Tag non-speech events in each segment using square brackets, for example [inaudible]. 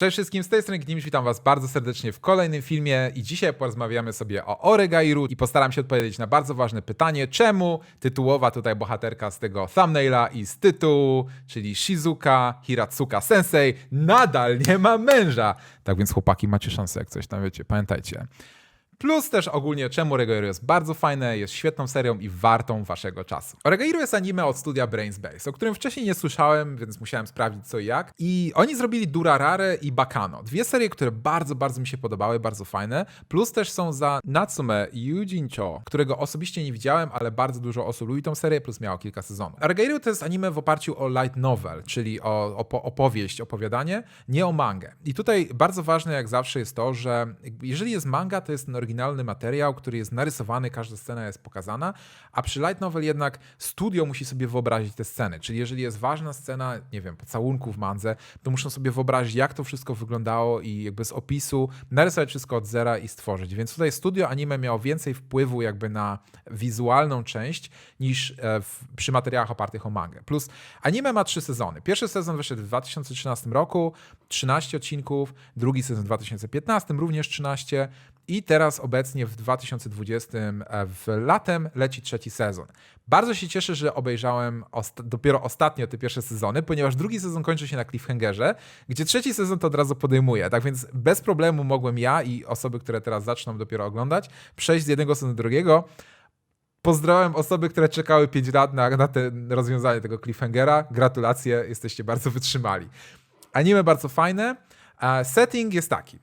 Cześć wszystkim, z tej strony Gnimś, witam was bardzo serdecznie w kolejnym filmie i dzisiaj porozmawiamy sobie o Oregairu i postaram się odpowiedzieć na bardzo ważne pytanie, czemu tytułowa tutaj bohaterka z tego thumbnaila i z tytułu, czyli Shizuka Hiratsuka Sensei, nadal nie ma męża. Tak więc chłopaki macie szansę, jak coś tam wiecie, pamiętajcie. Plus też ogólnie czemu Oregairu jest bardzo fajne, jest świetną serią i wartą waszego czasu. Oregairu jest anime od studia Brains Base, o którym wcześniej nie słyszałem, więc musiałem sprawdzić co i jak. I oni zrobili Durarare i Bakano. Dwie serie, które bardzo, bardzo mi się podobały, bardzo fajne. Plus też są za Natsume Yujincho, którego osobiście nie widziałem, ale bardzo dużo osób lubi tą serię, plus miało kilka sezonów. Oregairu to jest anime w oparciu o light novel, czyli o opo- opowieść, opowiadanie, nie o mangę. I tutaj bardzo ważne jak zawsze jest to, że jeżeli jest manga, to jest ten oryginalny materiał, który jest narysowany, każda scena jest pokazana, a przy light novel jednak studio musi sobie wyobrazić te sceny. Czyli jeżeli jest ważna scena, nie wiem, pocałunku w mandze, to muszą sobie wyobrazić, jak to wszystko wyglądało i jakby z opisu narysować wszystko od zera i stworzyć. Więc tutaj studio anime miało więcej wpływu jakby na wizualną część niż e, w, przy materiałach opartych o mangę. Plus anime ma trzy sezony. Pierwszy sezon wyszedł w 2013 roku, 13 odcinków, drugi sezon w 2015, również 13 i teraz obecnie w 2020 e, w latem leci trzeci sezon. Bardzo się cieszę, że obejrzałem osta- dopiero ostatnio te pierwsze sezony, ponieważ drugi sezon kończy się na cliffhangerze, gdzie trzeci sezon to od razu podejmuje. Tak więc bez problemu mogłem ja i osoby, które teraz zaczną dopiero oglądać, przejść z jednego sezonu do drugiego. Pozdrawiam osoby, które czekały 5 lat na, na te rozwiązanie tego cliffhangera. Gratulacje, jesteście bardzo wytrzymali. Anime bardzo fajne. a Setting jest taki.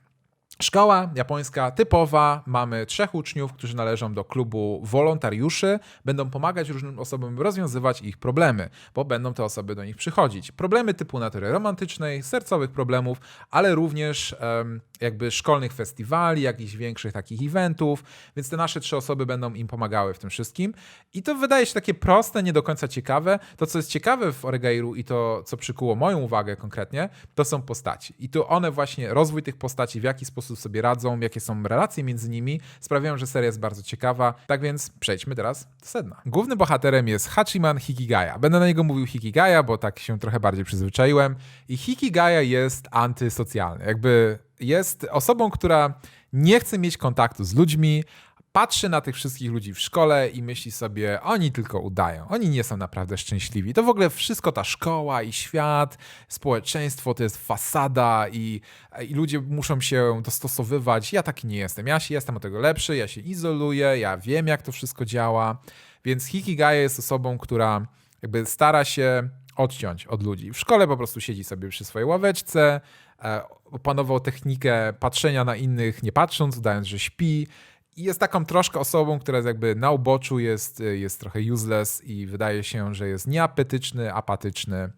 Szkoła japońska typowa, mamy trzech uczniów, którzy należą do klubu wolontariuszy, będą pomagać różnym osobom rozwiązywać ich problemy, bo będą te osoby do nich przychodzić. Problemy typu natury romantycznej, sercowych problemów, ale również em, jakby szkolnych festiwali, jakichś większych takich eventów, więc te nasze trzy osoby będą im pomagały w tym wszystkim. I to wydaje się takie proste, nie do końca ciekawe. To, co jest ciekawe w Oregairu i to, co przykuło moją uwagę konkretnie, to są postaci. I tu one właśnie, rozwój tych postaci, w jaki sposób sobie radzą, jakie są relacje między nimi, sprawiają, że seria jest bardzo ciekawa. Tak więc przejdźmy teraz do sedna. Głównym bohaterem jest Hachiman Hikigaya. Będę na niego mówił Hikigaya, bo tak się trochę bardziej przyzwyczaiłem. I Hikigaya jest antysocjalny. Jakby jest osobą, która nie chce mieć kontaktu z ludźmi, patrzy na tych wszystkich ludzi w szkole i myśli sobie, oni tylko udają, oni nie są naprawdę szczęśliwi. To w ogóle wszystko ta szkoła i świat, społeczeństwo to jest fasada i, i ludzie muszą się dostosowywać. Ja taki nie jestem. Ja się jestem od tego lepszy, ja się izoluję, ja wiem, jak to wszystko działa. Więc Hikigaya jest osobą, która jakby stara się odciąć od ludzi. W szkole po prostu siedzi sobie przy swojej ławeczce, e, opanował technikę patrzenia na innych, nie patrząc, udając, że śpi. I jest taką troszkę osobą, która jest jakby na uboczu, jest, jest trochę useless i wydaje się, że jest nieapetyczny, apatyczny.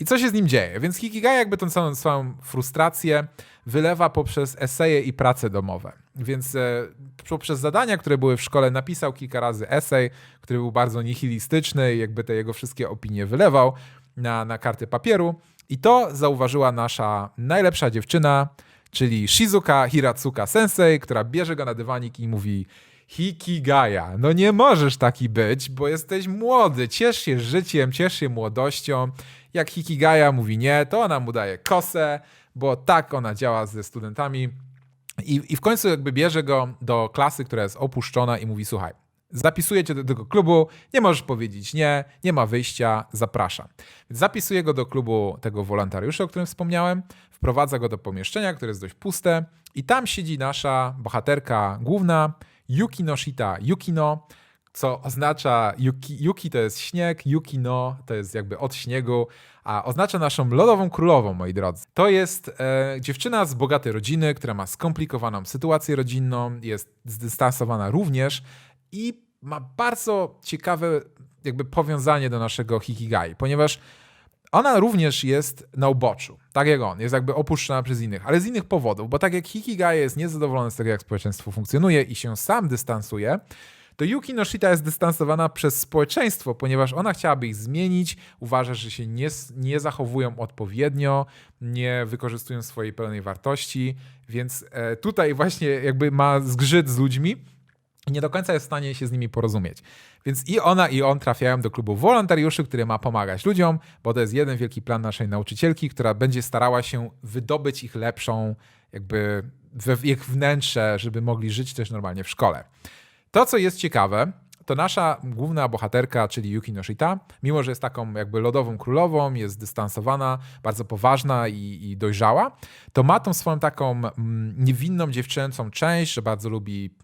I co się z nim dzieje? Więc Hikigaya jakby tą całą swoją frustrację wylewa poprzez eseje i prace domowe. Więc e, poprzez zadania, które były w szkole, napisał kilka razy esej, który był bardzo nihilistyczny i jakby te jego wszystkie opinie wylewał na, na karty papieru. I to zauważyła nasza najlepsza dziewczyna, czyli Shizuka Hiratsuka Sensei, która bierze go na dywanik i mówi Hikigaya, no nie możesz taki być, bo jesteś młody, ciesz się życiem, ciesz się młodością. Jak Hikigaya mówi nie, to ona mu daje kosę, bo tak ona działa ze studentami. I, I w końcu jakby bierze go do klasy, która jest opuszczona i mówi słuchaj, Zapisuję cię do tego klubu, nie możesz powiedzieć nie, nie ma wyjścia, zapraszam. Zapisuję go do klubu tego wolontariusza, o którym wspomniałem, wprowadza go do pomieszczenia, które jest dość puste i tam siedzi nasza bohaterka główna, Yukino Shita Yukino, co oznacza Yuki, Yuki to jest śnieg, Yukino to jest jakby od śniegu, a oznacza naszą lodową królową, moi drodzy. To jest e, dziewczyna z bogatej rodziny, która ma skomplikowaną sytuację rodzinną, jest zdystansowana również i ma bardzo ciekawe jakby powiązanie do naszego Hikigai, ponieważ ona również jest na uboczu, tak jak on, jest jakby opuszczona przez innych, ale z innych powodów, bo tak jak Hikigai jest niezadowolony z tego, jak społeczeństwo funkcjonuje i się sam dystansuje, to Yuki Noshita jest dystansowana przez społeczeństwo, ponieważ ona chciałaby ich zmienić, uważa, że się nie, nie zachowują odpowiednio, nie wykorzystują swojej pełnej wartości, więc e, tutaj właśnie jakby ma zgrzyt z ludźmi, nie do końca jest w stanie się z nimi porozumieć. Więc i ona, i on trafiają do klubu wolontariuszy, który ma pomagać ludziom, bo to jest jeden wielki plan naszej nauczycielki, która będzie starała się wydobyć ich lepszą, jakby ich wnętrze, żeby mogli żyć też normalnie w szkole. To, co jest ciekawe, to nasza główna bohaterka, czyli Yuki Noshita, mimo że jest taką jakby lodową królową, jest dystansowana, bardzo poważna i, i dojrzała, to ma tą swoją taką mm, niewinną dziewczęcą część, że bardzo lubi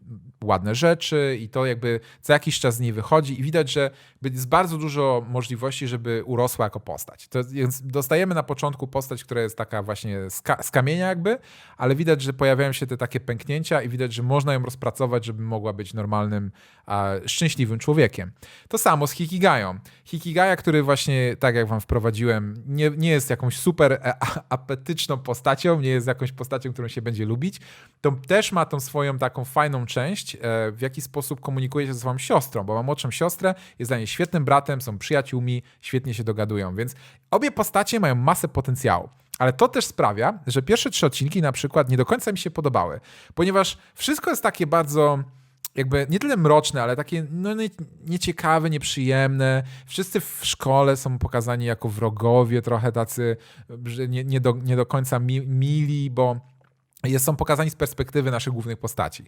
ładne rzeczy i to jakby co jakiś czas z niej wychodzi i widać, że jest bardzo dużo możliwości, żeby urosła jako postać. To, dostajemy na początku postać, która jest taka właśnie z, ka z kamienia jakby, ale widać, że pojawiają się te takie pęknięcia i widać, że można ją rozpracować, żeby mogła być normalnym, a, szczęśliwym człowiekiem. To samo z Hikigają. Hikigaja, który właśnie, tak jak wam wprowadziłem, nie, nie jest jakąś super e, apetyczną postacią, nie jest jakąś postacią, którą się będzie lubić, to też ma tą swoją taką fajną część, e, w jaki sposób komunikuje się ze swoją siostrą, bo ma młodszą siostrę, jest dla niej świetnym bratem, są przyjaciółmi, świetnie się dogadują, więc obie postacie mają masę potencjału. Ale to też sprawia, że pierwsze trzy odcinki na przykład nie do końca mi się podobały, ponieważ wszystko jest takie bardzo jakby nie tyle mroczne, ale takie no, nie, nieciekawe, nieprzyjemne. Wszyscy w szkole są pokazani jako wrogowie, trochę tacy nie, nie, do, nie do końca mi, mili, bo są pokazani z perspektywy naszych głównych postaci.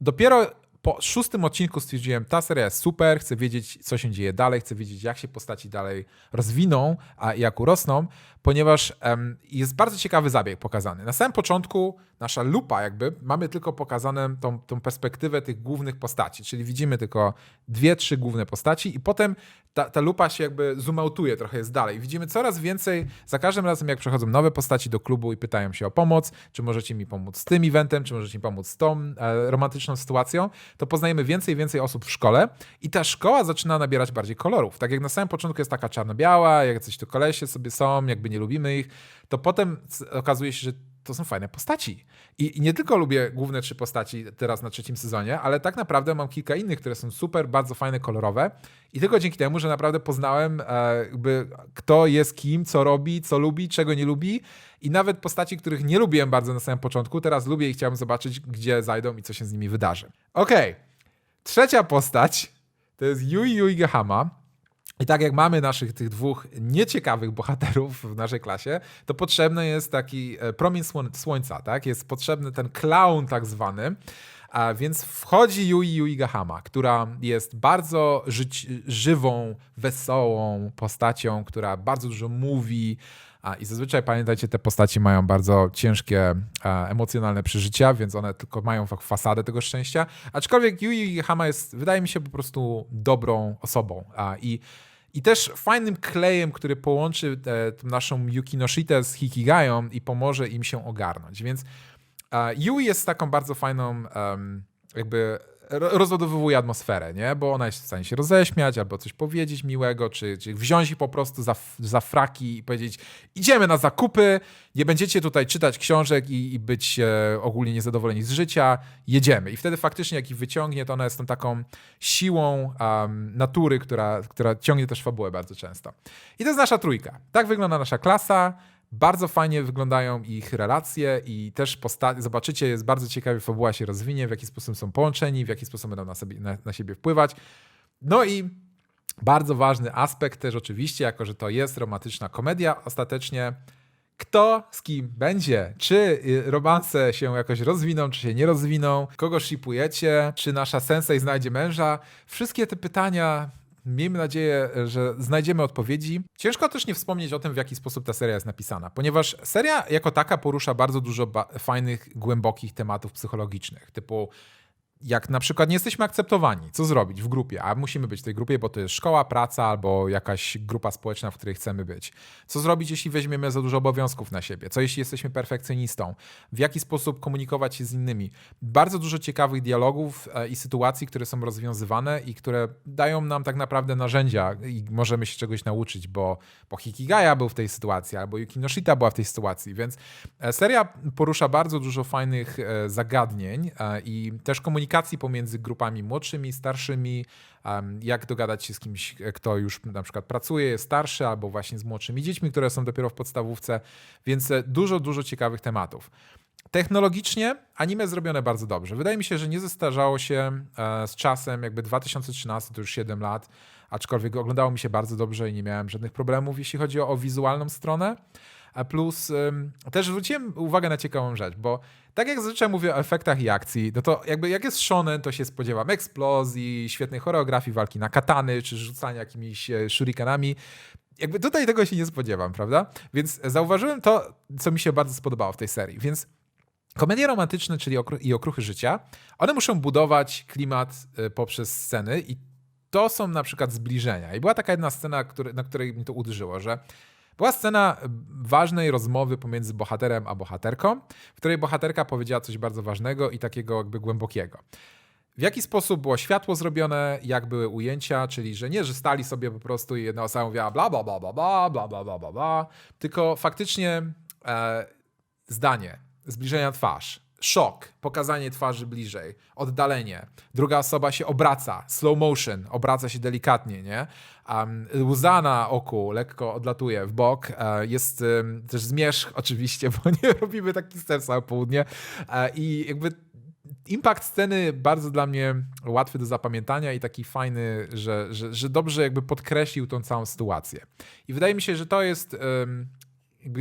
Dopiero po szóstym odcinku stwierdziłem, ta seria jest super, chcę wiedzieć, co się dzieje dalej, chcę wiedzieć, jak się postaci dalej rozwiną, a jak urosną, ponieważ um, jest bardzo ciekawy zabieg pokazany. Na samym początku nasza lupa jakby, mamy tylko pokazaną tą, tą perspektywę tych głównych postaci, czyli widzimy tylko dwie, trzy główne postaci i potem ta, ta lupa się jakby zoomoutuje, trochę jest dalej. Widzimy coraz więcej, za każdym razem jak przychodzą nowe postaci do klubu i pytają się o pomoc, czy możecie mi pomóc z tym eventem, czy możecie mi pomóc z tą e, romantyczną sytuacją, to poznajemy więcej i więcej osób w szkole i ta szkoła zaczyna nabierać bardziej kolorów. Tak jak na samym początku jest taka czarno-biała, jak coś tu kolesie sobie są, jakby nie lubimy ich, to potem okazuje się, że to są fajne postaci. I, I, nie tylko lubię główne trzy postaci teraz na trzecim sezonie, ale tak naprawdę mam kilka innych, które są super, bardzo fajne, kolorowe. I tylko dzięki temu, że naprawdę poznałem, e, jakby kto jest kim, co robi, co lubi, czego nie lubi. I nawet postaci, których nie lubiłem bardzo na samym początku, teraz lubię i chciałbym zobaczyć, gdzie zajdą i co się z nimi wydarzy. Okej. Okay. Trzecia postać to jest Yui Yui Gahama. I tak jak mamy naszych tych dwóch nieciekawych bohaterów w naszej klasie, to potrzebny jest taki e, promień słońca, tak? Jest potrzebny ten clown tak zwany. A więc wchodzi Yui Yui Gahama, która jest bardzo żywą, wesołą postacią, która bardzo dużo mówi, I zazwyczaj pamiętajcie, te postaci mają bardzo ciężkie emocjonalne przeżycia, więc one tylko mają fasadę tego szczęścia. Aczkolwiek Yui Hama jest, wydaje mi się, po prostu dobrą osobą. I, I też fajnym klejem, który połączy e, naszą Yuki Noshitę z Hikigają i pomoże im się ogarnąć. Więc Yui jest taką bardzo fajną, jakby rozładowywuje atmosferę, nie? Bo ona jest w stanie się roześmiać, albo coś powiedzieć miłego, czy, czy wziąć ich po prostu za, za fraki i powiedzieć idziemy na zakupy, nie będziecie tutaj czytać książek i, i być e, ogólnie niezadowoleni z życia, jedziemy. I wtedy faktycznie jak ich wyciągnie, to ona jest tą taką siłą um, natury, która, która ciągnie też fabułę bardzo często. I to jest nasza trójka. Tak wygląda nasza klasa. Bardzo fajnie wyglądają ich relacje i też zobaczycie, jest bardzo ciekawie fabuła się rozwinie, w jaki sposób są połączeni, w jaki sposób będą na, sobie, na, na siebie wpływać. No i bardzo ważny aspekt też oczywiście, jako że to jest romantyczna komedia, ostatecznie kto z kim będzie, czy y, romanse się jakoś rozwiną, czy się nie rozwiną, kogo shipujecie, czy nasza sensei znajdzie męża. Wszystkie te pytania Miejmy nadzieję, że znajdziemy odpowiedzi. Ciężko też nie wspomnieć o tym, w jaki sposób ta seria jest napisana, ponieważ seria jako taka porusza bardzo dużo fajnych, głębokich tematów psychologicznych, typu jak na przykład nie jesteśmy akceptowani, co zrobić w grupie, a musimy być w tej grupie, bo to jest szkoła, praca albo jakaś grupa społeczna, w której chcemy być. Co zrobić, jeśli weźmiemy za dużo obowiązków na siebie? Co jeśli jesteśmy perfekcjonistą? W jaki sposób komunikować się z innymi? Bardzo dużo ciekawych dialogów e, i sytuacji, które są rozwiązywane i które dają nam tak naprawdę narzędzia i możemy się czegoś nauczyć, bo, bo Hikigaya był w tej sytuacji, albo Yuki Noshita była w tej sytuacji, więc e, seria porusza bardzo dużo fajnych e, zagadnień i też komunikacji komunikacji pomiędzy grupami młodszymi, starszymi, jak dogadać się z kimś, kto już na przykład pracuje, jest starszy, albo właśnie z młodszymi dziećmi, które są dopiero w podstawówce, więc e, dużo, dużo ciekawych tematów. Technologicznie anime zrobione bardzo dobrze. Wydaje mi się, że nie zestarzało się e, z czasem, jakby 2013 to już 7 lat, aczkolwiek oglądało mi się bardzo dobrze i nie miałem żadnych problemów, jeśli chodzi o, o wizualną stronę. A plus też zwróciłem uwagę na ciekawą rzecz, bo tak jak zazwyczaj mówię o efektach i akcji, no to jakby jak jest shonen, to się spodziewam eksplozji, świetnej choreografii, walki na katany, czy rzucania jakimiś e, shurikenami. Jakby tutaj tego się nie spodziewam, prawda? Więc zauważyłem to, co mi się bardzo spodobało w tej serii. Więc komedie romantyczne, czyli okru- i okruchy życia, one muszą budować klimat y, poprzez sceny i to są na przykład zbliżenia. I była taka jedna scena, który, na której mi to uderzyło, że była scena ważnej rozmowy pomiędzy bohaterem a bohaterką, w której bohaterka powiedziała coś bardzo ważnego i takiego jakby głębokiego. W jaki sposób było światło zrobione, jak były ujęcia, czyli że nie, że stali sobie po prostu i jedna osoba mówiła bla bla bla bla bla bla bla bla bla bla, tylko faktycznie e, zdanie, zbliżenia twarz, szok, pokazanie twarzy bliżej, oddalenie. Druga osoba się obraca, slow motion, obraca się delikatnie, nie? Um, łza na oku lekko odlatuje w bok. E, jest em, też zmierzch [laughs] oczywiście, bo nie [laughs] robimy takich scen całe południe. E, I jakby impact sceny bardzo dla mnie łatwy do zapamiętania i taki fajny, że, że, że dobrze jakby podkreślił tą całą sytuację. I wydaje mi się, że to jest jakby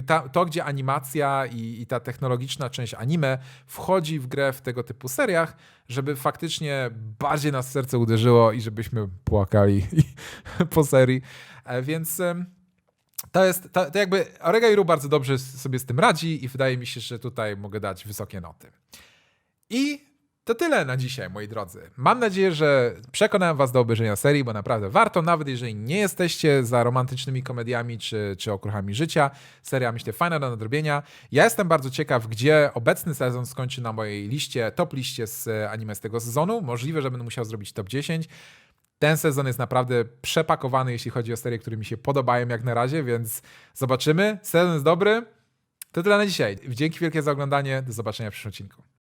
ta, to, gdzie animacja i, i ta technologiczna część anime wchodzi w grę w tego typu seriach, żeby faktycznie bardziej nas serce uderzyło i żebyśmy płakali [laughs] po serii. E, Więc to jest, to, to jakby Oregairu bardzo dobrze sobie z tym radzi i wydaje mi się, że tutaj mogę dać wysokie noty. I to tyle na dzisiaj, moi drodzy. Mam nadzieję, że przekonałem Was do obejrzenia serii, bo naprawdę warto, nawet jeżeli nie jesteście za romantycznymi komediami czy, czy okruchami życia. Seria, myślę, fajna do nadrobienia. Ja jestem bardzo ciekaw, gdzie obecny sezon skończy na mojej liście, top liście z anime z tego sezonu. Możliwe, że będę musiał zrobić top 10. Ten sezon jest naprawdę przepakowany, jeśli chodzi o serie, które mi się podobają jak na razie, więc zobaczymy. Sezon jest dobry. To tyle na dzisiaj. Dzięki wielkie za oglądanie. Do zobaczenia w przyszłym odcinku.